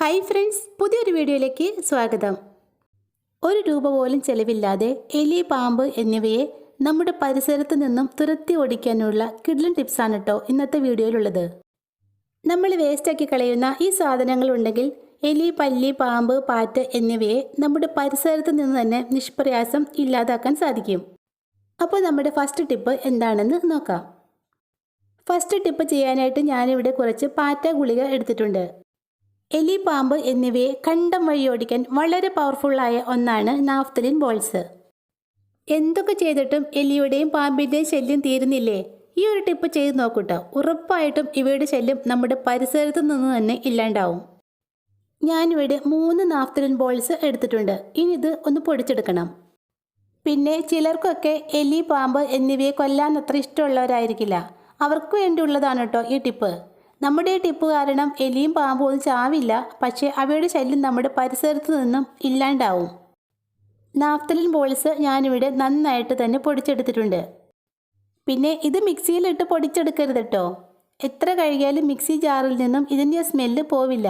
Hi friends പുതിയൊരു വീഡിയോയിലേക്ക് സ്വാഗതം. ഒരു രൂപ പോലും ചെലവില്ലാതെ എലി പാമ്പ് എന്നിവയെ നമ്മുടെ പരിസരത്ത് നിന്നും തുരത്തി ഓടിക്കാനുള്ള കിഡ്ലൻ ടിപ്സാണ് കേട്ടോ ഇന്നത്തെ വീഡിയോയിലുള്ളത്. നമ്മൾ വേസ്റ്റാക്കി കളയുന്ന ഈ സാധനങ്ങൾ ഉണ്ടെങ്കിൽ എലി പല്ലി പാമ്പ് പാറ്റ് എന്നിവയെ നമ്മുടെ പരിസരത്ത് നിന്ന് തന്നെ നിഷ്പ്രയാസം ഇല്ലാതാക്കാൻ സാധിക്കും. അപ്പോൾ നമ്മുടെ ഫസ്റ്റ് ടിപ്പ് എന്താണെന്ന് നോക്കാം. ഫസ്റ്റ് ടിപ്പ് ചെയ്യാനായിട്ട് ഞാനിവിടെ കുറച്ച് പാറ്റ ഗുളിക എടുത്തിട്ടുണ്ട്. എലി പാമ്പ് എന്നിവയെ കണ്ടം വഴി ഓടിക്കാൻ വളരെ പവർഫുള്ളായ ഒന്നാണ് നാഫ്തലിൻ ബോൾസ് എന്തൊക്കെ ചെയ്തിട്ടും എലിയുടെയും പാമ്പിന്റെയും ശല്യം തീരുന്നില്ലേ? ഈ ഒരു ടിപ്പ് ചെയ്ത് നോക്കൂട്ടോ. ഉറപ്പായിട്ടും ഇവയുടെ ശല്യം നമ്മുടെ പരിസരത്ത് നിന്ന് തന്നെ ഇല്ലാണ്ടാവും. ഞാനിവിടെ മൂന്ന് നാഫ്തലിൻ ബോൾസ് എടുത്തിട്ടുണ്ട്. ഇനി ഇത് ഒന്ന് പൊടിച്ചെടുക്കണം. പിന്നെ ചിലർക്കൊക്കെ എലി പാമ്പ് എന്നിവയെ കൊല്ലാൻ അത്ര ഇഷ്ടമുള്ളവരായിരിക്കില്ല. അവർക്ക് വേണ്ടിയുള്ളതാണ് കേട്ടോ ഈ ടിപ്പ് നമ്മുടെ ടിപ്പ് കാരണം എലിയും പാമ്പും ഒന്നും ചാവില്ല. പക്ഷേ അവയുടെ ശല്യം നമ്മുടെ പരിസരത്ത് നിന്നും ഇല്ലാണ്ടാവും. നാഫ്തലിൻ ബോൾസ് ഞാനിവിടെ നന്നായിട്ട് തന്നെ പൊടിച്ചെടുത്തിട്ടുണ്ട്. പിന്നെ ഇത് മിക്സിയിലിട്ട് പൊടിച്ചെടുക്കരുത് കേട്ടോ എത്ര കഴുകിയാലും മിക്സി ജാറിൽ നിന്നും ഇതിന്റെ സ്മെല്ല് പോവില്ല.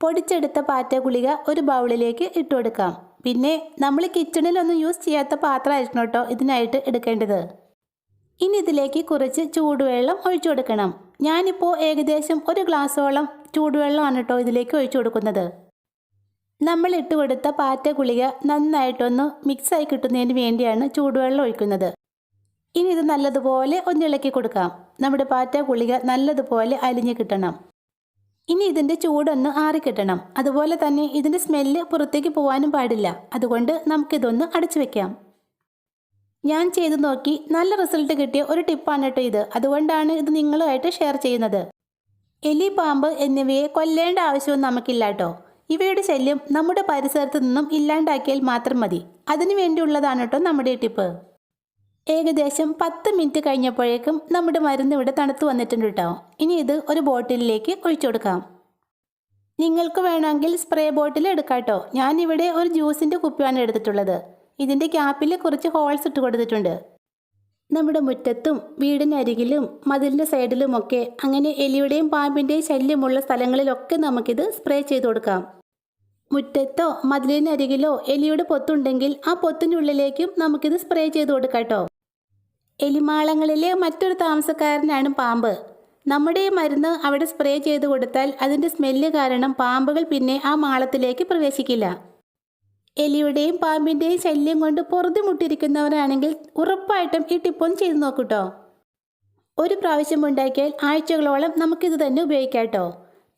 പൊടിച്ചെടുത്ത പാറ്റ ഗുളിക ഒരു ബൗളിലേക്ക് ഇട്ട് കൊടുക്കാം. പിന്നെ നമ്മൾ കിച്ചണിലൊന്നും യൂസ് ചെയ്യാത്ത പാത്രമായിരിക്കണം കേട്ടോ ഇതിനായിട്ട് എടുക്കേണ്ടത്. ഇനി ഇതിലേക്ക് കുറച്ച് ചൂടുവെള്ളം ഒഴിച്ചു കൊടുക്കണം. ഞാനിപ്പോൾ ഏകദേശം ഒരു ഗ്ലാസ്സോളം ചൂടുവെള്ളമാണ് കേട്ടോ ഇതിലേക്ക് ഒഴിച്ചു കൊടുക്കുന്നത്. നമ്മൾ ഇട്ട് കൊടുത്ത പാറ്റ ഗുളിക നന്നായിട്ടൊന്ന് മിക്സായി കിട്ടുന്നതിന് വേണ്ടിയാണ് ചൂടുവെള്ളം ഒഴിക്കുന്നത്. ഇനി ഇത് നല്ലതുപോലെ ഒന്ന് ഇളക്കി കൊടുക്കാം. നമ്മുടെ പാറ്റ ഗുളിക നല്ലതുപോലെ അലിഞ്ഞു കിട്ടണം. ഇനി ഇതിന്റെ ചൂടൊന്ന് ആറിക്കിട്ടണം അതുപോലെ തന്നെ ഇതിന്റെ സ്മെല്ല് പുറത്തേക്ക് പോകാനും പാടില്ല. അതുകൊണ്ട് നമുക്കിതൊന്ന് അടച്ചു വെക്കാം. ഞാൻ ചെയ്തു നോക്കി നല്ല റിസൾട്ട് കിട്ടിയ ഒരു ടിപ്പാണ് കേട്ടോ ഇത്. അതുകൊണ്ടാണ് ഇത് നിങ്ങളുമായിട്ട് ഷെയർ ചെയ്യുന്നത്. എലി പാമ്പ് എന്നിവയെ കൊല്ലേണ്ട ആവശ്യവും നമുക്കില്ല കേട്ടോ. ഇവയുടെ ശല്യം നമ്മുടെ പരിസരത്ത് നിന്നും ഇല്ലാണ്ടാക്കിയാൽ മാത്രം മതി. അതിനു വേണ്ടിയുള്ളതാണ് കേട്ടോ നമ്മുടെ ടിപ്പ്. ഏകദേശം പത്ത് മിനിറ്റ് കഴിഞ്ഞപ്പോഴേക്കും നമ്മുടെ മരുന്ന് ഇവിടെ തണുത്ത് വന്നിട്ടുണ്ട് കേട്ടോ. ഇനി ഇത് ഒരു ബോട്ടിലിലേക്ക് ഒഴിച്ചു കൊടുക്കാം. നിങ്ങൾക്ക് വേണമെങ്കിൽ സ്പ്രേ ബോട്ടിൽ എടുക്കാം കേട്ടോ. ഞാനിവിടെ ഒരു ജ്യൂസിന്റെ കുപ്പിയാണ് എടുത്തിട്ടുള്ളത്. ഇതിന്റെ ക്യാപ്പിൽ കുറച്ച് ഹോൾസ് ഇട്ട് കൊടുത്തിട്ടുണ്ട്. നമ്മുടെ മുറ്റത്തും വീടിനരികിലും മതിലിന്റെ സൈഡിലുമൊക്കെ അങ്ങനെ എലിയുടെയും പാമ്പിന്റെയും ശല്യമുള്ള സ്ഥലങ്ങളിലൊക്കെ നമുക്കിത് സ്പ്രേ ചെയ്ത് കൊടുക്കാം. മുറ്റത്തോ മതിലിനരികിലോ എലിയുടെ പൊത്തുണ്ടെങ്കിൽ ആ പൊത്തിനുള്ളിലേക്കും നമുക്കിത് സ്പ്രേ ചെയ്ത് കൊടുക്കാം കേട്ടോ. എലിമാളങ്ങളിലെ മറ്റൊരു താമസക്കാരനാണ് പാമ്പ്. നമ്മുടെ മരുന്ന് അവിടെ സ്പ്രേ ചെയ്ത് കൊടുത്താൽ അതിന്റെ സ്മെല്ല് കാരണം പാമ്പുകൾ പിന്നെ ആ മാളത്തിലേക്ക് പ്രവേശിക്കില്ല. എലിയുടെയും പാമ്പിന്റെയും ശല്യം കൊണ്ട് പൊറുതിമുട്ടിരിക്കുന്നവരാണെങ്കിൽ ഉറപ്പായിട്ടും ഈ ടിപ്പൊന്ന് ചെയ്ത് നോക്കൂട്ടോ ഒരു പ്രാവശ്യം ഉണ്ടാക്കിയാൽ ആഴ്ചകളോളം നമുക്കിത് തന്നെ ഉപയോഗിക്കാം കേട്ടോ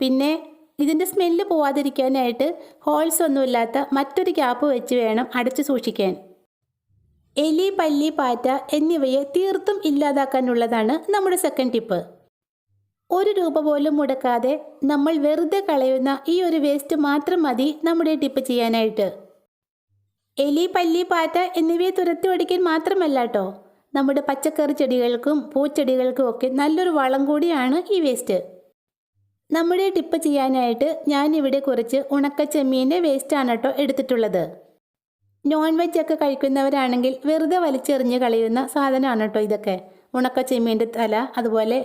പിന്നെ ഇതിന്റെ സ്മെല്ല് പോവാതിരിക്കാനായിട്ട് ഹോൾസ് ഒന്നുമില്ലാത്ത മറ്റൊരു ക്യാപ്പ് വെച്ച് വേണം അടച്ചു സൂക്ഷിക്കാൻ. എലി പല്ലി പാറ്റ എന്നിവയെ തീർത്തും ഇല്ലാതാക്കാനുള്ളതാണ് നമ്മുടെ സെക്കൻഡ് ടിപ്പ് ഒരു രൂപ പോലും മുടക്കാതെ നമ്മൾ വെറുതെ കളയുന്ന ഈ ഒരു വേസ്റ്റ് മാത്രം മതി നമ്മുടെ ടിപ്പ് ചെയ്യാനായിട്ട്. എലി പല്ലി പാറ്റ എന്നിവയെ തുരത്തി ഓടിക്കാൻ മാത്രമല്ല കേട്ടോ നമ്മുടെ പച്ചക്കറി ചെടികൾക്കും പൂച്ചെടികൾക്കും ഒക്കെ നല്ലൊരു വളം കൂടിയാണ് ഈ വേസ്റ്റ്. നമ്മുടെ ടിപ്പ് ചെയ്യാനായിട്ട് ഞാനിവിടെ കുറച്ച് ഉണക്ക ചെമ്മീന്റെ വേസ്റ്റാണ് കേട്ടോ എടുത്തിട്ടുള്ളത്. നോൺ വെജ് ഒക്കെ കഴിക്കുന്നവരാണെങ്കിൽ വെറുതെ വലിച്ചെറിഞ്ഞ് കളയുന്ന സാധനമാണ് കേട്ടോ ഇതൊക്കെ. ഉണക്ക ചെമ്മീന്റെ തല അതുപോലെ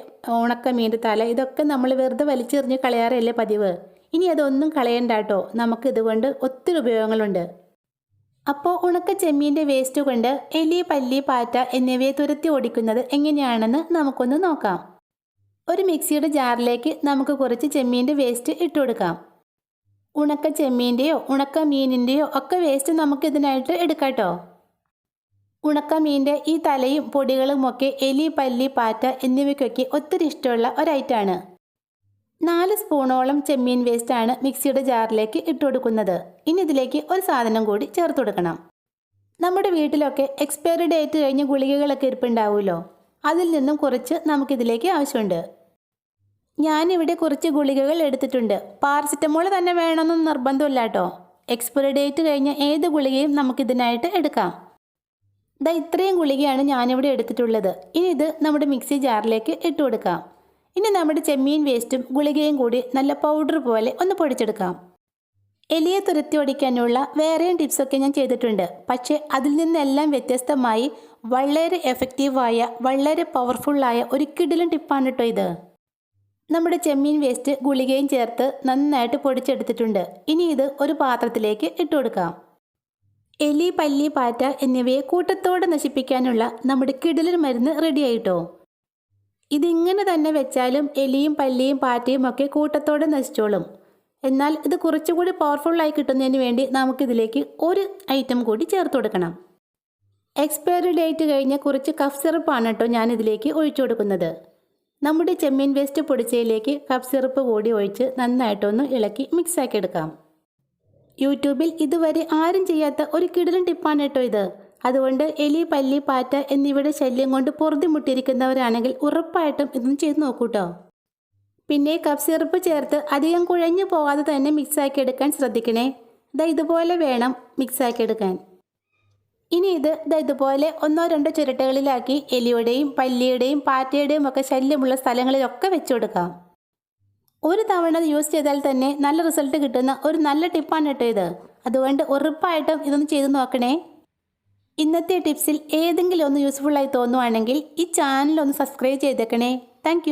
ഉണക്ക മീന്റെ തല ഇതൊക്കെ നമ്മൾ വെറുതെ വലിച്ചെറിഞ്ഞ് കളയാറല്ലേ പതിവ്. ഇനി അതൊന്നും കളയണ്ട കേട്ടോ നമുക്ക് ഇതുകൊണ്ട് ഒത്തിരി ഉപയോഗങ്ങളുണ്ട്. അപ്പോൾ ഉണക്ക ചെമ്മീന്റെ വേസ്റ്റ് കൊണ്ട് എലി പല്ലി പാറ്റ എന്നിവയെ തുരത്തി ഓടിക്കുന്നത് എങ്ങനെയാണെന്ന് നമുക്കൊന്ന് നോക്കാം. ഒരു മിക്സിയുടെ ജാറിലേക്ക് നമുക്ക് കുറച്ച് ചെമ്മീന്റെ വേസ്റ്റ് ഇട്ട് കൊടുക്കാം. ഉണക്ക ചെമ്മീന്റെയോ ഉണക്ക മീനിന്റെയോ ഒക്കെ വേസ്റ്റ് നമുക്ക് ഇതിനായിട്ട് എടുക്കാം കേട്ടോ ഉണക്ക മീന്റെ ഈ തലയും പൊടികളും ഒക്കെ എലി പല്ലി പാറ്റ എന്നിവയ്ക്കൊക്കെ ഒത്തിരി ഇഷ്ടമുള്ള ഒരൈറ്റാണ് നാല് സ്പൂണോളം ചെമ്മീൻ വേസ്റ്റാണ് മിക്സിയുടെ ജാറിലേക്ക് ഇട്ട് കൊടുക്കുന്നത് ഇനി ഇതിലേക്ക് ഒരു സാധനം കൂടി ചേർത്ത് കൊടുക്കണം നമ്മുടെ വീട്ടിലൊക്കെ എക്സ്പയറി ഡേറ്റ് കഴിഞ്ഞ് ഗുളികകളൊക്കെ ഇരിപ്പുണ്ടാവുമല്ലോ. അതിൽ നിന്നും കുറച്ച് നമുക്കിതിലേക്ക് ആവശ്യമുണ്ട്. ഞാനിവിടെ കുറച്ച് ഗുളികകൾ എടുത്തിട്ടുണ്ട്. പാരസിറ്റമോൾ തന്നെ വേണമെന്നൊന്നും നിർബന്ധമില്ല കേട്ടോ. എക്സ്പയറി ഡേറ്റ് കഴിഞ്ഞ ഏത് ഗുളികയും നമുക്കിതിനായിട്ട് എടുക്കാം. ഇതാ ഇത്രയും ഗുളികയാണ് ഞാനിവിടെ എടുത്തിട്ടുള്ളത്. ഇനി ഇത് നമ്മുടെ മിക്സി ജാറിലേക്ക് ഇട്ട് കൊടുക്കാം ഇനി നമ്മുടെ ചെമ്മീൻ വേസ്റ്റും ഗുളികയും കൂടി നല്ല പൗഡർ പോലെ ഒന്ന് പൊടിച്ചെടുക്കാം. എലിയെ തുരത്തി ഓടിക്കാനുള്ള വേറെയും ടിപ്സൊക്കെ ഞാൻ ചെയ്തിട്ടുണ്ട്. പക്ഷേ അതിൽ നിന്നെല്ലാം വ്യത്യസ്തമായി വളരെ എഫക്റ്റീവായ വളരെ പവർഫുള്ളായ ഒരു കിടിലും ടിപ്പാണ് കേട്ടോ ഇത്. നമ്മുടെ ചെമ്മീൻ വേസ്റ്റ് ഗുളികയും ചേർത്ത് നന്നായിട്ട് പൊടിച്ചെടുത്തിട്ടുണ്ട്. ഇനി ഇത് ഒരു പാത്രത്തിലേക്ക് ഇട്ട് കൊടുക്കാം. എലി പല്ലി പാറ്റ എന്നിവയെ കൂട്ടത്തോടെ നശിപ്പിക്കാനുള്ള നമ്മുടെ കിടലൻ മരുന്ന് റെഡിയായിട്ടോ ഇതിങ്ങനെ തന്നെ വെച്ചാലും എലിയും പല്ലിയും പാറ്റയും ഒക്കെ കൂട്ടത്തോടെ നശിച്ചോളും. എന്നാൽ ഇത് കുറച്ചുകൂടി പവർഫുള്ളായി കിട്ടുന്നതിന് വേണ്ടി നമുക്കിതിലേക്ക് ഒരു ഐറ്റം കൂടി ചേർത്ത് കൊടുക്കണം. എക്സ്പയറി ഡേറ്റ് കഴിഞ്ഞ കുറച്ച് കഫ് സിറപ്പാണ് കേട്ടോ ഞാൻ ഇതിലേക്ക് ഒഴിച്ചു കൊടുക്കുന്നത്. നമ്മുടെ ചെമ്മീൻ വേസ്റ്റ് പൊടിച്ചതിലേക്ക് കഫ് സിറപ്പ് കൂടി ഒഴിച്ച് നന്നായിട്ടൊന്ന് ഇളക്കി മിക്സാക്കി എടുക്കാം. യൂട്യൂബിൽ ഇതുവരെ ആരും ചെയ്യാത്ത ഒരു കിടലൻ ടിപ്പാണ് കേട്ടോ ഇത്. അതുകൊണ്ട് എലി പല്ലി പാറ്റ എന്നിവയുടെ ശല്യം കൊണ്ട് പൊറുതിമുട്ടിയിരിക്കുന്നവരാണെങ്കിൽ ഉറപ്പായിട്ടും ഇതൊന്നും ചെയ്ത് നോക്കൂട്ടോ. പിന്നെ കപ്പ് സിറപ്പ് ചേർത്ത് അധികം കുഴഞ്ഞു പോകാതെ തന്നെ മിക്സാക്കി എടുക്കാൻ ശ്രദ്ധിക്കണേ. ഇതാ ഇതുപോലെ വേണം മിക്സാക്കി എടുക്കാൻ. ഇനി ഇത് ഇതാ ഇതുപോലെ ഒന്നോ രണ്ടോ ചിരട്ടകളിലാക്കി എലിയുടെയും പല്ലിയുടെയും പാറ്റയുടെയും ഒക്കെ ശല്യമുള്ള സ്ഥലങ്ങളിലൊക്കെ വെച്ചു കൊടുക്കാം. ഒരു തവണ യൂസ് ചെയ്താൽ തന്നെ നല്ല റിസൾട്ട് കിട്ടുന്ന ഒരു നല്ല ടിപ്പാണ് കേട്ടോ ഇത്. അതുകൊണ്ട് ഉറപ്പായിട്ടും ഇതൊന്ന് ചെയ്ത് നോക്കണേ. ഇന്നത്തെ ടിപ്സിൽ ഏതെങ്കിലും ഒന്ന് യൂസ്ഫുള്ളായി തോന്നുവാണെങ്കിൽ ഈ ചാനൽ ഒന്ന് സബ്സ്ക്രൈബ് ചെയ്തേക്കണേ. താങ്ക്